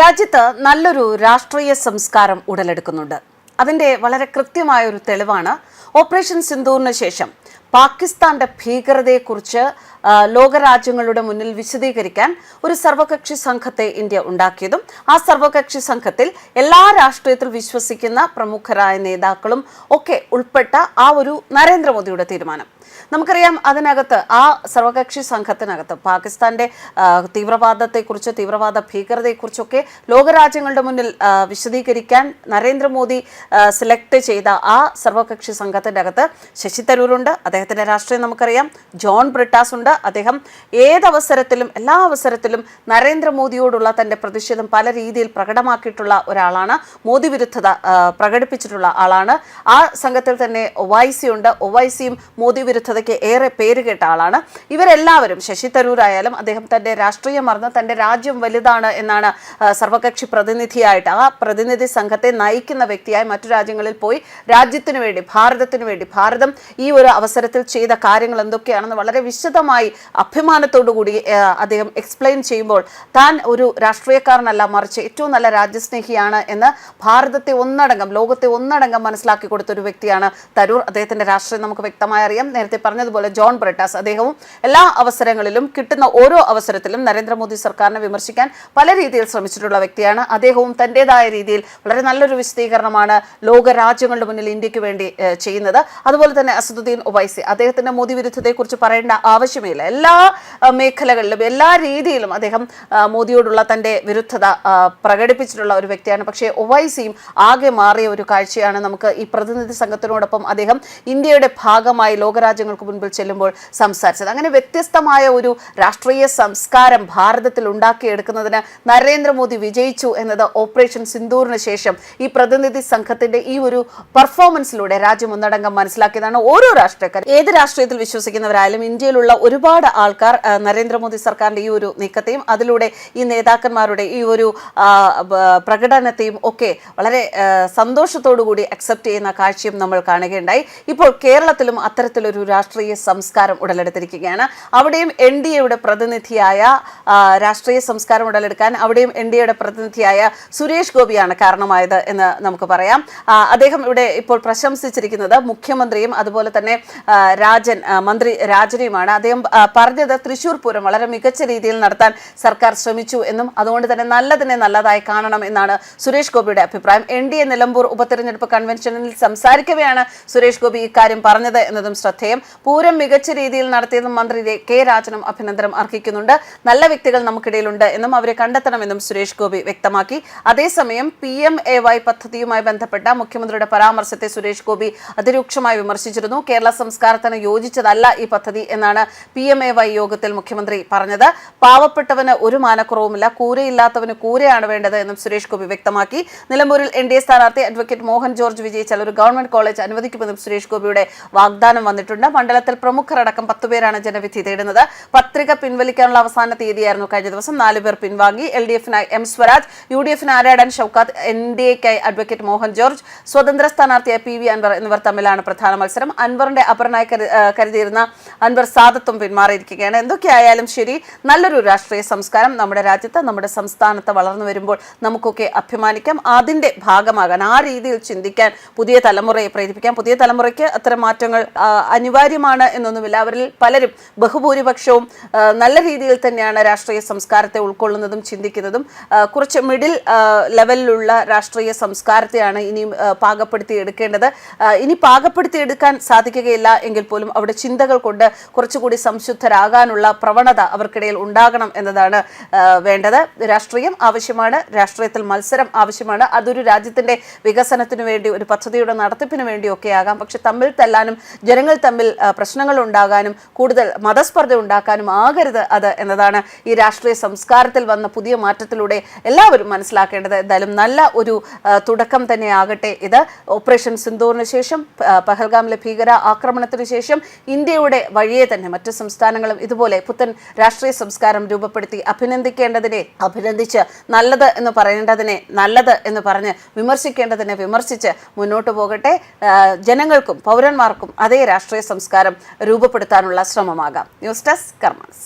രാജ്യത്ത് നല്ലൊരു രാഷ്ട്രീയ സംസ്കാരം ഉടലെടുക്കുന്നുണ്ട്. അതിന്റെ വളരെ കൃത്യമായ ഒരു തെളിവാണ് ഓപ്പറേഷൻ സിന്ദൂറിന് ശേഷം പാകിസ്ഥാന്റെ ഭീകരതയെക്കുറിച്ച് ലോകരാജ്യങ്ങളുടെ മുന്നിൽ വിശദീകരിക്കാൻ ഒരു സർവകക്ഷി സംഘത്തെ ഇന്ത്യ ഉണ്ടാക്കിയതും ആ സർവകക്ഷി സംഘത്തിൽ എല്ലാ രാഷ്ട്രീയത്തിൽ വിശ്വസിക്കുന്ന പ്രമുഖരായ നേതാക്കളും ഒക്കെ ഉൾപ്പെട്ട ആ ഒരു നരേന്ദ്രമോദിയുടെ തീരുമാനം. നമുക്കറിയാം അതിനകത്ത് ആ സർവകക്ഷി സംഘത്തിനകത്ത് പാകിസ്ഥാന്റെ തീവ്രവാദത്തെക്കുറിച്ച് തീവ്രവാദ ഭീകരതയെക്കുറിച്ചൊക്കെ ലോകരാജ്യങ്ങളുടെ മുന്നിൽ വിശദീകരിക്കാൻ നരേന്ദ്രമോദി സെലക്ട് ചെയ്ത ആ സർവകക്ഷി സംഘത്തിന്റെ അകത്ത് ശശി തരൂരുണ്ട് അദ്ദേഹത്തിന്റെ രാഷ്ട്രീയം നമുക്കറിയാം ജോൺ ബ്രിട്ടാസ് ഉണ്ട് അദ്ദേഹം ഏതവസരത്തിലും എല്ലാ അവസരത്തിലും നരേന്ദ്രമോദിയോടുള്ള തന്റെ പ്രതിഷേധം പല രീതിയിൽ പ്രകടമാക്കിയിട്ടുള്ള ഒരാളാണ് മോദി വിരുദ്ധത പ്രകടിപ്പിച്ചിട്ടുള്ള ആളാണ്. ആ സംഘത്തിൽ തന്നെ ഒവൈസി ഉണ്ട് ഒവൈസിയും മോദി വിരുദ്ധതയ്ക്ക് ഏറെ പേര് കേട്ട ആളാണ്. ഇവരെല്ലാവരും ശശി തരൂർ ആയാലും അദ്ദേഹം തന്റെ രാഷ്ട്രീയം മറന്ന് തന്റെ രാജ്യം വലുതാണ് എന്നാണ് സർവകക്ഷി പ്രതിനിധിയായിട്ട് ആ പ്രതിനിധി സംഘത്തെ നയിക്കുന്ന വ്യക്തിയായി മറ്റു രാജ്യങ്ങളിൽ പോയി രാജ്യത്തിനു വേണ്ടി ഭാരതത്തിനു വേണ്ടി ഭാരതം ഈ ഒരു അവസരത്തിൽ ചെയ്ത കാര്യങ്ങൾ എന്തൊക്കെയാണെന്ന് വളരെ വിശദമായി അഭിമാനത്തോടുകൂടി അദ്ദേഹം എക്സ്പ്ലെയിൻ ചെയ്യുമ്പോൾ താൻ ഒരു രാഷ്ട്രീയക്കാരനല്ല മറിച്ച് ഏറ്റവും നല്ല രാജ്യസ്നേഹിയാണ് എന്ന് ഭാരതത്തെ ഒന്നടങ്കം ലോകത്തെ ഒന്നടങ്കം മനസ്സിലാക്കി കൊടുത്ത ഒരു വ്യക്തിയാണ് തരൂർ. അദ്ദേഹത്തിന്റെ രാഷ്ട്രീയം നമുക്ക് വ്യക്തമായി അറിയാം. നേരത്തെ പറഞ്ഞതുപോലെ ജോൺ ബ്രിട്ടാസ് അദ്ദേഹവും എല്ലാ അവസരങ്ങളിലും കിട്ടുന്ന ഓരോ അവസരത്തിലും നരേന്ദ്രമോദി സർക്കാരിനെ വിമർശിക്കാൻ പല രീതിയിൽ ശ്രമിച്ചിട്ടുള്ള വ്യക്തിയാണ്. അദ്ദേഹവും തന്റെതായ രീതിയിൽ വളരെ നല്ലൊരു വിശദീകരണമാണ് ലോക രാജ്യങ്ങളുടെ മുന്നിൽ ഇന്ത്യയ്ക്ക് വേണ്ടി ചെയ്യുന്നത്. അതുപോലെ തന്നെ അസദുദ്ദീൻ ഒവൈസി അദ്ദേഹത്തിന്റെ മോദി വിരുദ്ധതയെക്കുറിച്ച് പറയേണ്ട ആവശ്യമില്ല. എല്ലാ മേഖലകളിലും എല്ലാ രീതിയിലും അദ്ദേഹം മോദിയോടുള്ള തന്റെ വിരുദ്ധത പ്രകടിപ്പിച്ചിട്ടുള്ള ഒരു വ്യക്തിയാണ്. പക്ഷേ ഒവൈസിയും ആകെ മാറിയ ഒരു കാഴ്ചയാണ് നമുക്ക് ഈ പ്രതിനിധി സംഘത്തിനോടൊപ്പം അദ്ദേഹം ഇന്ത്യയുടെ ഭാഗമായി ലോകരാജ്യങ്ങൾക്ക് മുൻപിൽ ചെല്ലുമ്പോൾ സംസാരിച്ചത്. അങ്ങനെ വ്യത്യസ്തമായ ഒരു രാഷ്ട്രീയ സംസ്കാരം ഭാരതത്തിൽ ഉണ്ടാക്കിയെടുക്കുന്നതിന് നരേന്ദ്രമോദി വിജയിച്ചു എന്നത് ഓപ്പറേഷൻ സിന്ദൂറിന് ശേഷം ഈ പ്രതിനിധി സംഘത്തിന്റെ ഈ ഒരു പെർഫോമൻസിലൂടെ രാജ്യം ഒന്നടങ്കം മനസ്സിലാക്കിയതാണ് ഓരോ രാഷ്ട്രീയക്കാരും ഏത് രാഷ്ട്രീയത്തിൽ വിശ്വസിക്കുന്നവരായാലും ഇന്ത്യയിലുള്ള ഒരുപാട് ആൾക്കാർ നരേന്ദ്രമോദി സർക്കാരിന്റെ ഈ ഒരു നീക്കത്തെയും അതിലൂടെ ഈ നേതാക്കന്മാരുടെ ഈ ഒരു പ്രകടനത്തെയും ഒക്കെ വളരെ സന്തോഷത്തോടു കൂടി അക്സെപ്റ്റ് ചെയ്യുന്ന കാഴ്ചയും നമ്മൾ കാണുകയുണ്ടായി. ഇപ്പോൾ കേരളത്തിലും അത്തരത്തിലൊരു രാഷ്ട്രീയ സംസ്കാരം ഉടലെടുത്തിരിക്കുകയാണ്. അവിടെയും എൻ ഡി എയുടെ പ്രതിനിധിയായ രാഷ്ട്രീയ സംസ്കാരം ഉടലെടുക്കാൻ അവിടെയും എൻ ഡി എയുടെ പ്രതിനിധിയായ സുരേഷ് ഗോപിയാണ് കാരണമായത് എന്ന് നമുക്ക് പറയാം. അദ്ദേഹം ഇവിടെ ഇപ്പോൾ പ്രശംസിച്ചിരിക്കുന്നത് മുഖ്യമന്ത്രിയും അതുപോലെ തന്നെ രാജൻ മന്ത്രി രാജനെയുമാണ് അദ്ദേഹം പറഞ്ഞത് തൃശൂർ പൂരം വളരെ മികച്ച രീതിയിൽ നടത്താൻ സർക്കാർ ശ്രമിച്ചു എന്നും അതുകൊണ്ട് തന്നെ നല്ലതിനെ നല്ലതായി കാണണം എന്നാണ് സുരേഷ് ഗോപിയുടെ അഭിപ്രായം. എൻ ഡി എ നിലമ്പൂർ ഉപതെരഞ്ഞെടുപ്പ് കൺവെൻഷനിൽ സംസാരിക്കവെയാണ് സുരേഷ് ഗോപി ഇക്കാര്യം പറഞ്ഞത് എന്നതും ശ്രദ്ധേയം. പൂരം മികച്ച രീതിയിൽ നടത്തിയതും മന്ത്രി കെ രാജനും അഭിനന്ദനം അർഹിക്കുന്നുണ്ട്. നല്ല വ്യക്തികൾ നമുക്കിടയിലുണ്ട് എന്നും അവരെ കണ്ടെത്തണമെന്നും സുരേഷ് ഗോപി വ്യക്തമാക്കി. അതേസമയം പി എം എ വൈ പദ്ധതിയുമായി ബന്ധപ്പെട്ട മുഖ്യമന്ത്രിയുടെ പരാമർശത്തെ സുരേഷ് ഗോപി അതിരൂക്ഷമായി വിമർശിച്ചിരുന്നു. കേരള സംസ്കാരത്തിന് യോജിച്ചതല്ല ഈ പദ്ധതി എന്നാണ് പി എം എ വൈ യോഗത്തിൽ മുഖ്യമന്ത്രി പറഞ്ഞത്. പാവപ്പെട്ടവന് ഒരു മാനക്കുറവുമില്ല കൂരയില്ലാത്തവന് കൂരയാണ് വേണ്ടത് എന്നും സുരേഷ് ഗോപി വ്യക്തമാക്കി. നിലമ്പൂരിൽ എൻ ഡി എ സ്ഥാനാർത്ഥി അഡ്വക്കേറ്റ് മോഹൻ ജോർജ് വിജയിച്ചാൽ ഒരു ഗവൺമെന്റ് കോളേജ് അനുവദിക്കുമെന്നും സുരേഷ് ഗോപിയുടെ വാഗ്ദാനം വന്നിട്ടുണ്ട്. മണ്ഡലത്തിൽ പ്രമുഖരടക്കം പത്തുപേരാണ് ജനവിധി തേടുന്നത്. പത്രിക പിൻവലിക്കാനുള്ള അവസാന തീയതിയായിരുന്നു കഴിഞ്ഞ ദിവസം. നാലുപേർ പിൻവാങ്ങി. എൽ ഡി എഫിനായി എം സ്വരാജ് യു ഡി എഫിന് ആരാടൻ ഷൌക്കാത്ത് എൻ ഡി എക്കായി അഡ്വക്കേറ്റ് മോഹൻ ജോർജ് സ്വതന്ത്ര സ്ഥാനാർത്ഥിയായ പി വി അൻവർ എന്നിവർ തമ്മിലാണ് പ്രധാന മത്സരം. അൻവറിന്റെ അപരനായി കരു- കരുതിയിരുന്ന അൻവർ സാദത്തും പിന്മാറിയിരിക്കുകയാണ്. എന്തൊക്കെയായാലും ശരി നല്ലൊരു രാഷ്ട്രീയ സംസ്കാരം നമ്മുടെ രാജ്യത്ത് നമ്മുടെ സംസ്ഥാനത്ത് വളർന്നു വരുമ്പോൾ നമുക്കൊക്കെ അഭിമാനിക്കാം. അതിന്റെ ഭാഗമാകാൻ ആ രീതിയിൽ ചിന്തിക്കാൻ പുതിയ തലമുറയെ പ്രേരിപ്പിക്കാം. പുതിയ തലമുറയ്ക്ക് അത്തരം മാറ്റങ്ങൾ ആ, അനിവാര്യമാണ് എന്നൊന്നുമില്ല. അവരിൽ പലരും ബഹുഭൂരിപക്ഷവും നല്ല രീതിയിൽ തന്നെയാണ് രാഷ്ട്രീയ സംസ്കാരത്തെ ഉൾക്കൊള്ളുന്നതും ചിന്തിക്കുന്നതും. കുറച്ച് മിഡിൽ ലെവലിലുള്ള രാഷ്ട്രീയ സംസ്കാരത്തെയാണ് ഇനിയും പാകപ്പെടുത്തിയെടുക്കേണ്ടത് ഇനി പാകപ്പെടുത്തി എടുക്കാൻ സാധിക്കുകയില്ല എങ്കിൽ പോലും അവിടെ ചിന്തകൾ കൊണ്ട് കുറച്ചുകൂടി സംശുദ്ധരാകാനുള്ള പ്രവണത അവർക്കിടയിൽ ഉണ്ടാകണം എന്നതാണ് വേണ്ടത്. രാഷ്ട്രീയം ആവശ്യമാണ് രാഷ്ട്രീയത്തിൽ മത്സരം ആവശ്യമാണ്. അതൊരു രാജ്യത്തിന്റെ വികസനത്തിനു വേണ്ടി ഒരു പദ്ധതിയുടെ നടത്തിപ്പിന് വേണ്ടിയൊക്കെ ആകാം പക്ഷെ തമ്മിൽ തല്ലാനും ജനങ്ങൾ തമ്മിൽ പ്രശ്നങ്ങൾ ഉണ്ടാകാനും കൂടുതൽ മതസ്പർദ്ധ ഉണ്ടാക്കാനും ആകരുത് അത് എന്നതാണ് ഈ രാഷ്ട്രീയ സംസ്കാരത്തിൽ വന്ന പുതിയ മാറ്റത്തിലൂടെ എല്ലാവരും മനസ്സിലാക്കേണ്ടത്. എന്തായാലും നല്ല ഒരു തുടക്കം തന്നെ ആകട്ടെ ഇത്. ഓപ്പറേഷൻ സിന്ദൂറിന് ശേഷം പഹൽഗാമിലെ ഭീകര ആക്രമണത്തിന് ശേഷം ഇന്ത്യയുടെ വഴിയെ തന്നെ മറ്റ് സംസ്ഥാനങ്ങളും ഇതുപോലെ പുത്തൻ രാഷ്ട്രീയ സംസ്കാരം രൂപപ്പെടുത്തി അഭിനന്ദിക്കേണ്ടതിനെ അഭിനന്ദിച്ച് നല്ലത് എന്ന് പറയേണ്ടതിനെ നല്ലത് എന്ന് പറഞ്ഞ് വിമർശിക്കേണ്ടതിനെ വിമർശിച്ച് മുന്നോട്ട് പോകട്ടെ. ജനങ്ങൾക്കും പൗരന്മാർക്കും അതേ രാഷ്ട്രീയ സംസ്കാരം രൂപപ്പെടുത്താനുള്ള ശ്രമമാകാം. News desk കർമ്മസ്